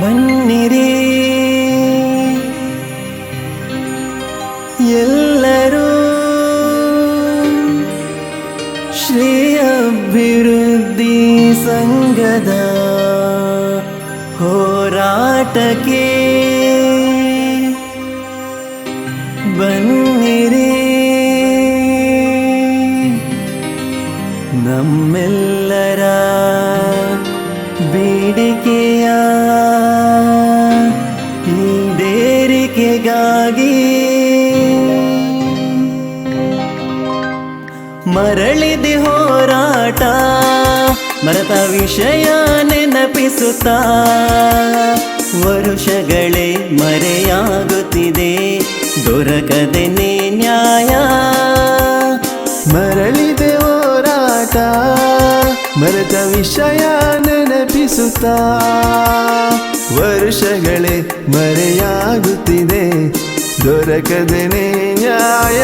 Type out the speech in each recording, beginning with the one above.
ಬನ್ನಿರಿ ಎಲ್ಲರೂ ಶ್ರೀ ಅಭಿವೃದ್ಧಿ ಸಂಘದ ಹೋರಾಟಕ್ಕೆ ಬನ್ನಿರಿ ನಮ್ಮೆಲ್ಲರ ಬೇಡಿಕೆಯ ಮರಳಿದೆ ಹೋರಾಟ, ಮರದ ವಿಷಯ ನೆನಪಿಸುತ್ತಾ, ವರುಷಗಳೇ ಮರೆಯಾಗುತ್ತಿದೆ, ದೊರಕದೆ ನ್ಯಾಯ. ಮರಳಿದೆ ಹೋರಾಟ, ಮರದ ವಿಷಯ ನೆನಪಿಸುತ್ತಾ, ವರುಷಗಳೇ ಮರೆಯಾಗುತ್ತಿದೆ ದೊರಕದೇನೆ ನ್ಯಾಯ.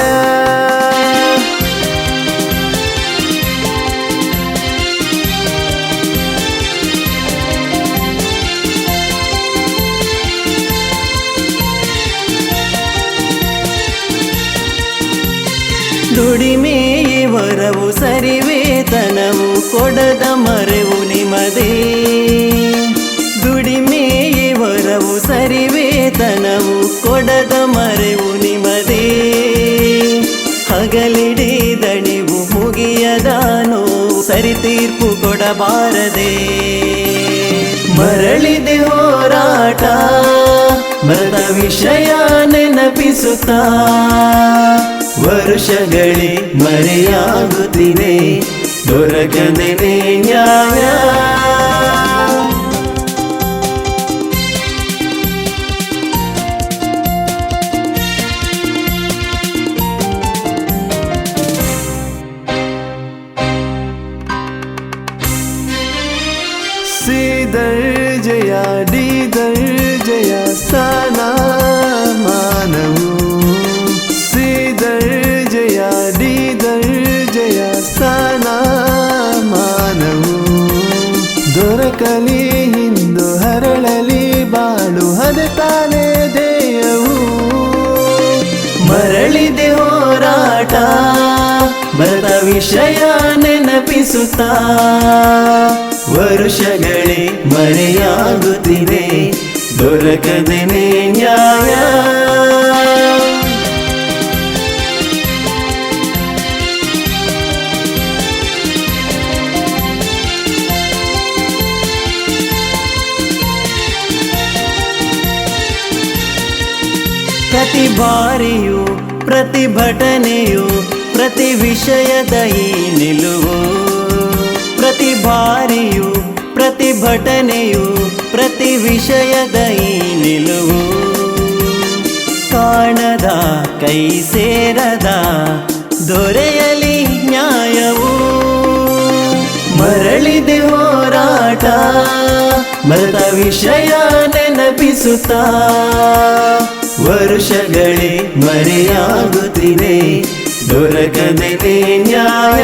ದುಡಿಮೆಯೇ ವರವು ಸರಿವೇತನವು ಕೊಡದ ಮರೆವು ನಿಮದೇ. ಸರಿ ವೇತನವು ಕೊಡದ ಮರೆವು ನಿಮದೇ. ಹಗಲಿಡೀ ದಣಿವು ಮುಗಿಯದಾನೋ ಸರಿ ತೀರ್ಪು ಕೊಡಬಾರದೆ. ಮರಳಿದೆ ಹೋರಾಟ ಮೃತ ವಿಷಯ ನೆನಪಿಸುತ್ತಾ. ವರುಷಗಳೇ ಮರೆಯಾಗುತ್ತಿದೆ ನೇ ನ್ಯಾಯ. ಹೋರಾಟ ಬರದ ವಿಷಯ ನೆನಪಿಸುತ್ತ. ವರುಷಗಳೇ ಮರೆಯಾಗುತ್ತಿದೆ ದೊರಕದೇನೆ ನ್ಯಾಯ. ಪ್ರತಿ ಬಾರಿಯೂ ಪ್ರತಿಭಟನೆಯು ಪ್ರತಿ ವಿಷಯದ ಈ ನಿಲುವು. ಪ್ರತಿ ಬಾರಿಯು ಪ್ರತಿಭಟನೆಯು ಪ್ರತಿ ವಿಷಯದ ಈ ನಿಲುವು. ಕಾಣದ ಕೈ ಸೇರದ ದೊರೆಯಲಿ ನ್ಯಾಯವು. ಮರಳಿದೆ ಹೋರಾಟ ಮರದ ವಿಷಯ ನೆನಪಿಸುತ್ತಾ. ವರುಷಗಳೇ ಮರೆಯಾಗುತ್ತಿದೆ ದೊರಕದೇನೆ ನ್ಯಾಯ